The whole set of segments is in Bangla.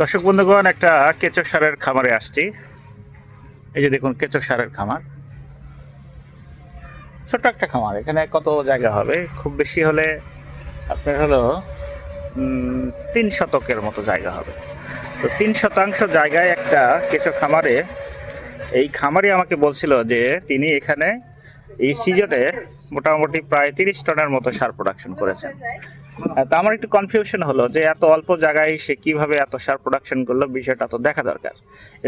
দর্শক বন্ধুগণ, একটা কেঁচো সারের খামারে আসছি। এই যে দেখুন কেঁচো সারের খামার। ছোট্ট একটা খামার, এখানে কত জায়গা হবে? খুব বেশি হলে আপনার হলো তিন শতকের মতো জায়গা হবে। তো তিন শতাংশ জায়গায় একটা কেঁচো খামারে, এই খামারি আমাকে বলছিল যে তিনি এখানে এই সিজনে মোটামুটি প্রায় তিরিশ টনের মতো সার প্রোডাকশন করেছেন। তা আমার একটু কনফিউশন হলো যে এত অল্প জায়গায় সে কীভাবে এত সার প্রোডাকশন করল বিষয়টা তো দেখা দরকার।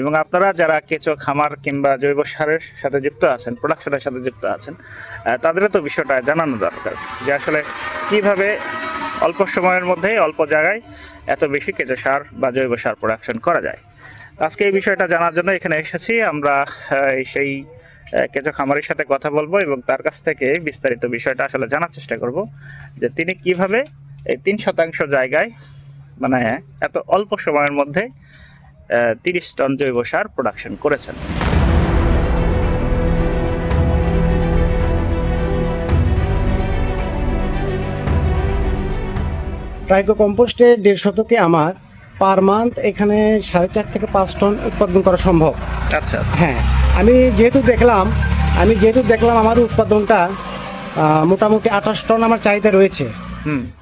এবং আপনারা যারা কেঁচো খামার কিংবা জৈব সারের সাথে যুক্ত আছেন প্রোডাকশনের সাথে যুক্ত আছেন আহ, তাদেরও তো বিষয়টা জানানো দরকার যে আসলে কীভাবে অল্প সময়ের মধ্যে অল্প জায়গায় এত বেশি কেঁচো সার বা জৈব সার প্রোডাকশন করা যায়। আজকে এই বিষয়টা জানার জন্য এখানে এসেছি। আমরা সেই কেঁচো খামারের সাথে কথা বলব এবং তার কাছ থেকে বিস্তারিত বিষয়টা আসলে জানার চেষ্টা করব যে তিনি কীভাবে এই তিন শতাংশ জায়গায় মানে এত অল্প সময়ের মধ্যে তিরিশ টন জৈব সার প্রোডাকশন করেছেন। ট্রাইকো কম্পোস্টে দেড় শতকে আমার পার মান্থ এখানে সাড়ে চার থেকে পাঁচ টন উৎপাদন করা সম্ভব। আচ্ছা হ্যাঁ আমি যেহেতু দেখলাম আমি যেহেতু দেখলাম আমার উৎপাদনটা মোটামুটি আঠাশ টন আমার চাহিদা রয়েছে।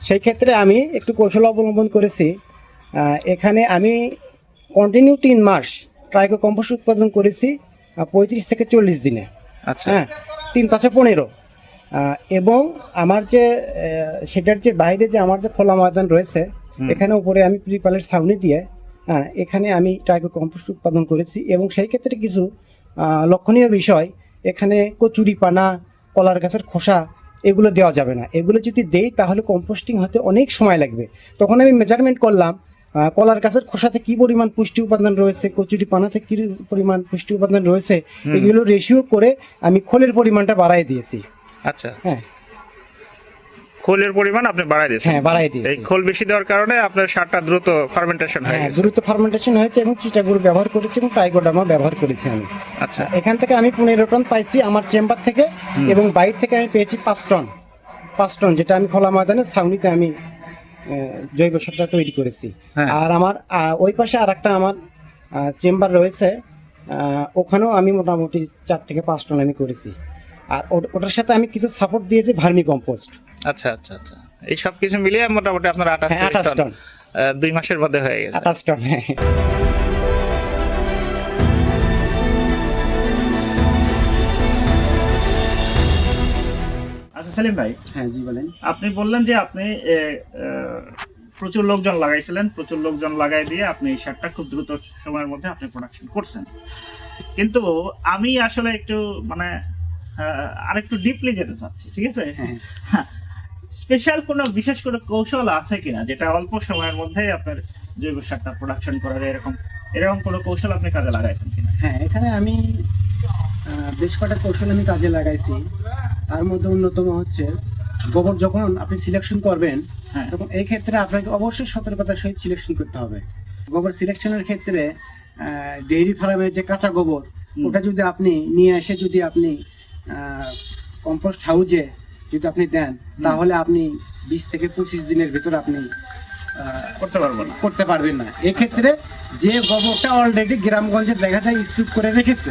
সেই ক্ষেত্রে আমি একটু কৌশল অবলম্বন করেছি। এখানে আমি কন্টিনিউ তিন মাস ট্রাইকো কম্পোস্ট উৎপাদন করেছি পঁয়ত্রিশ থেকে চল্লিশ দিনে। আচ্ছা। হ্যাঁ তিন পাঁচে পনেরো। এবং আমার যে সেটার যে বাইরে যে আমার যে খোলা ময়দান রয়েছে। এখানে উপরে আমি প্রিপালের ছাউনি দিয়ে হ্যাঁ এখানে আমি টাইগো কম্পোস্ট উৎপাদন করেছি। এবং সেই ক্ষেত্রে কিছু লক্ষণীয় বিষয় এখানে কচুরি পানা কলার গাছের খোসা এগুলো দেওয়া যাবে না। এগুলো যদি দেই তাহলে কম্পোস্টিং হতে অনেক সময় লাগবে। তখন আমি মেজারমেন্ট করলাম কলার গাছের খোসাতে কি পরিমাণ পুষ্টি উপাদান রয়েছে কচুরি পানাতে কি পরিমাণ পুষ্টি উপাদান রয়েছে এগুলো রেশিও করে আমি খোলের পরিমাণটা বাড়াই দিয়েছি। আচ্ছা। হ্যাঁ। খোলের পরিমাণ আপনি বাড়াই দিয়েছেন। হ্যাঁ বাড়াই দিয়েছি। এই খোল বেশি দেওয়ার কারণে আপনার সারটা দ্রুত ফার্মেন্টেশন হয়ে হ্যাঁ গেছে। দ্রুত ফার্মেন্টেশন হয়েছে এবং চিটাগুড় ব্যবহার করেছি এবং টাইগোডামা ব্যবহার করেছি আমি। আচ্ছা। এখান থেকে আমি পনেরো টন পাইছি আমার চেম্বার থেকে এবং বাইর থেকে আমি পেয়েছি পাঁচ টন। পাঁচ টন যেটা আমি খোলা ময়দানে ছাউনিতে আমি জৈব সারটা তৈরি করেছি। হ্যাঁ। আর আমার ওই পাশে আর একটা আমার চেম্বার রয়েছে ওখানেও আমি মোটামুটি চার থেকে পাঁচ টন আমি করেছি। আর ওটার সাথে আমি কিছু সাপোর্ট দিয়েছি ভার্মি কম্পোস্ট আচ্ছা আচ্ছা আচ্ছা। এই সব কিছু মিলিয়ে মোটামুটি আপনার আঠাশ হ্যাঁ আঠাশ টন টন দুই মাসের মধ্যে হয়ে গেছে। আঠাশ টন হ্যাঁ আচ্ছা সেলিম ভাই হ্যাঁ জি বলেন। আপনি বললেন যে আপনি আহ, প্রচুর লোকজন লাগাইছিলেন প্রচুর লোকজন লাগাই দিয়ে আপনি এই সারটা খুব দ্রুত সময়ের মধ্যে আপনি প্রোডাকশন করছেন। কিন্তু আমি আসলে একটু মানে আহ, আরেকটু ডিপলি যেতে চাচ্ছি ঠিক আছে? হ্যাঁ স্পেশাল কোনো বিশেষ কোনো কৌশল আছে কিনা? যেটা অল্প সময়ের মধ্যে আপনার জৈব সারটা প্রোডাকশন করার এরকম এরকম কোনো কৌশল আপনি কাজে লাগাইছেন কিনা? হ্যাঁ এখানে আমি বেশ কটা কৌশল আমি কাজে লাগাইছি। তার মধ্যে অন্যতম হচ্ছে গোবর যখন আপনি সিলেকশন করবেন হ্যাঁ। তখন এই ক্ষেত্রে আপনাকে অবশ্যই সতর্কতার সহিত সিলেকশন করতে হবে। গোবর সিলেকশনের ক্ষেত্রে ডেইরি ফার্মের যে কাঁচা গোবর ওটা যদি আপনি নিয়ে এসে যদি আপনি কম্পোস্ট হাউজে যদি আপনি দেন তাহলে আপনি বিশ থেকে পঁচিশ দিনের ভিতর আপনি করতে পারব না। করতে পারবেন না। এক্ষেত্রে যে গোবরটা অলরেডি গ্রামগঞ্জে দেখা যায় স্তূপ করে রেখেছে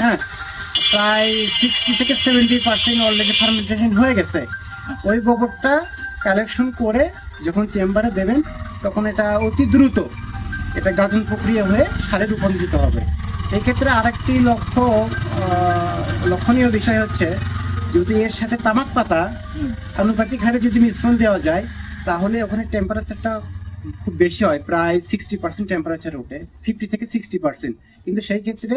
হ্যাঁ প্রায় সিক্সটি থেকে সেভেন্টি পার্সেন্ট অলরেডি ফার্মেন্টেশন হয়ে গেছে। ওই গোবরটা কালেকশন করে যখন চেম্বারে দেবেন তখন এটা অতি দ্রুত এটা গাজন প্রক্রিয়া হয়ে সারে রূপান্তরিত হবে। এক্ষেত্রে আরেকটি লক্ষ্য লক্ষণীয় বিষয় হচ্ছে যদি এর সাথে তামাক পাতা। আনুপাতিক হারে যদি মিশ্রণ দেওয়া যায় তাহলে ওখানে টেম্পারেচারটা খুব বেশি হয় প্রায় সিক্সটি পার্সেন্ট টেম্পারেচার ওঠে ফিফটি থেকে সিক্সটি পার্সেন্ট কিন্তু সেই ক্ষেত্রে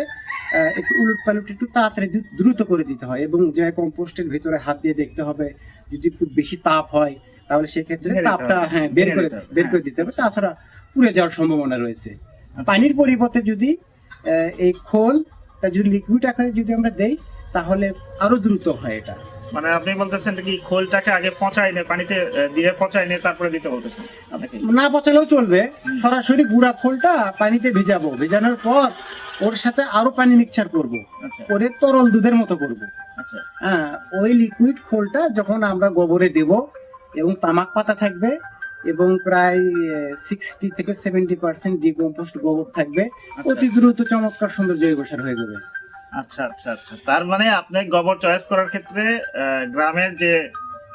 একটু উলট পালট একটু তাড়াতাড়ি দ্রুত করে দিতে হয় এবং যে কম্পোস্টের ভিতরে হাত দিয়ে দেখতে হবে যদি খুব বেশি তাপ হয় তাহলে সেক্ষেত্রে তাপটা হ্যাঁ বের করে বের হ্যাঁ। করে দিতে হবে তাছাড়া পুড়ে যাওয়ার সম্ভাবনা রয়েছে আচ্ছা। পানির পরিবর্তে যদি আহ, এই খোলটা যদি লিকুইড আকারে যদি আমরা দেই তাহলে আরও দ্রুত হয় এটা। মানে আপনি বলতেছেন কি খোলটাকে আগে পচাই নে পানিতে দিয়ে পচাই নিয়ে তারপরে দিতে বলতেছেন না পচালেও চলবে। সরাসরি গুঁড়া খোলটা পানিতে ভেজাবো। ভেজানোর পর ওর সাথে আরও পানি মিক্সচার করব। করে তরল দুধের মতো করব। আচ্ছা। হ্যাঁ ওই লিকুইড খোলটা যখন আমরা গোবরে দেব এবং তামাক পাতা থাকবে এবং প্রায় সিক্সটি থেকে সেভেন্টি পার্সেন্ট ডিকম্পোস্ট গোবর থাকবে আচ্ছা। অতি দ্রুত চমৎকার সুন্দর জৈব সার হয়ে যাবে। আচ্ছা আচ্ছা আচ্ছা। তার মানে আপনি গোবর চয়েস করার ক্ষেত্রে গ্রামের যে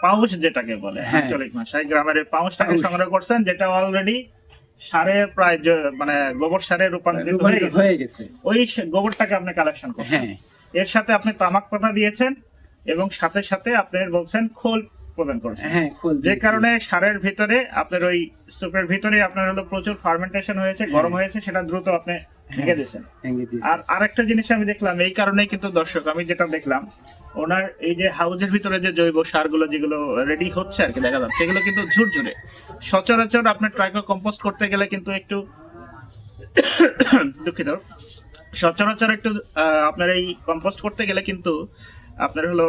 পাউচ যেটাকে বলে হ্যাঁ। আঞ্চলিক ভাষায় গ্রামের পাউচটাকে সংগ্রহ করছেন যেটা অলরেডি সারে প্রায় মানে গোবর সারে রূপান্তরিত হয়ে গেছে। ওই গোবরটাকে আপনি কালেকশন করছেন। হ্যাঁ। এর সাথে আপনি তামাক পাতা দিয়েছেন এবং সাথে সাথে আপনি বলছেন খোল প্রদান করেছেন। হ্যাঁ যে কারণে সারের ভিতরে আপনার ওই স্তূপের ভিতরে আপনার হলো প্রচুর ফার্মেন্টেশন হয়েছে গরম হয়েছে সেটা দ্রুত আপনি দিয়েছেন। আর আরেকটা জিনিস আমি দেখলাম এই কারণেই কিন্তু দর্শক আমি যেটা দেখলাম ওনার এই যে হাউজের ভিতরে যে জৈব সারগুলো যেগুলো রেডি হচ্ছে আর কি দেখা যাচ্ছে এগুলো কিন্তু ঝুরঝুরে। সচরাচর আপনার ট্রাইকো কম্পোস্ট করতে গেলে কিন্তু একটু দুঃখিত। সচরাচর একটু আপনার এই কম্পোস্ট করতে গেলে কিন্তু আপনার হলো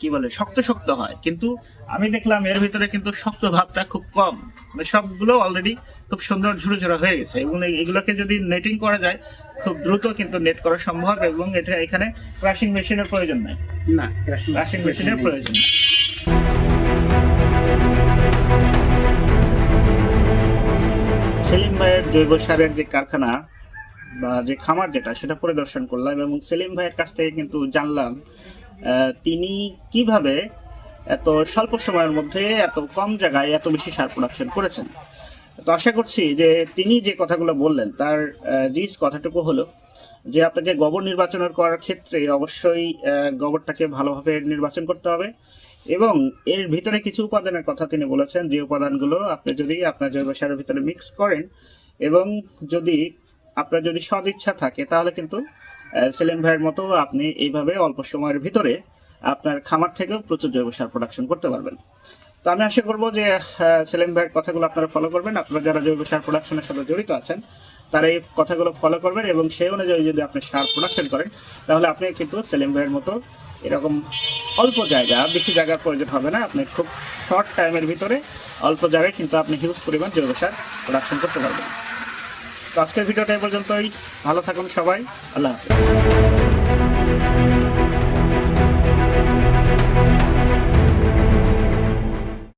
কি বলে শক্ত শক্ত হয়। কিন্তু আমি দেখলাম এর ভিতরে কিন্তু শক্ত ভাবটা খুব কম। মানে সবগুলো অলরেডি খুব সুন্দর ঝুরো ঝুরো হয়ে গেছে এবং এগুলোকে যদি নেটিং করা যায় খুব দ্রুত কিন্তু নেট করা সম্ভব এবং এটা এখানে ক্রাশিং মেশিনের প্রয়োজন নাই। না ক্রাশিং মেশিনের প্রয়োজন নেই। সেলিম ভাইয়ের জৈব সারের যে কারখানা বা যে খামার যেটা সেটা পরিদর্শন করলাম এবং সেলিম ভাইয়ের কাছ থেকে কিন্তু জানলাম আহ, তিনি কীভাবে এত স্বল্প সময়ের মধ্যে এত কম জায়গায় এত বেশি সার প্রোডাকশন করেছেন। তো আশা করছি যে তিনি যে কথাগুলো বললেন, তার জিস কথাটুকু হলো যে আপনাকে গোবর নির্বাচন করার ক্ষেত্রে অবশ্যই গোবরটাকে ভালোভাবে নির্বাচন করতে হবে এবং এর ভিতরে কিছু উপাদানের কথা তিনি বলেছেন। যে উপাদানগুলো আপনি যদি আপনার জৈব সারের ভিতরে মিক্স করেন এবং যদি আপনার যদি সদিচ্ছা থাকে, তাহলে কিন্তু সেলিম ভাইয়ের মতো আপনি এইভাবে অল্প সময়ের ভিতরে আপনার খামার থেকেও প্রচুর জৈব সার প্রোডাকশন করতে পারবেন। তো আমি আশা করব যে সেলিম ভাইয়ের কথাগুলো আপনারা ফলো করবেন। আপনারা যারা জৈব সার প্রোডাকশনের সাথে জড়িত আছেন, তারা এই কথাগুলো ফলো করবেন এবং সেই অনুযায়ী যদি আপনি সার প্রোডাকশন করেন, তাহলে আপনি কিন্তু সেলিম ভাইয়ের মতো এরকম অল্প জায়গা, বেশি জায়গার প্রয়োজন হবে না। আপনি খুব শর্ট টাইমের ভিতরে অল্প জায়গায় কিন্তু আপনি হিউজ পরিমাণ জৈব সার প্রোডাকশন করতে পারবেন। তো আজকের ভিডিওটা পর্যন্তই। ভালো থাকুন সবাই। আল্লাহ হাফিজ।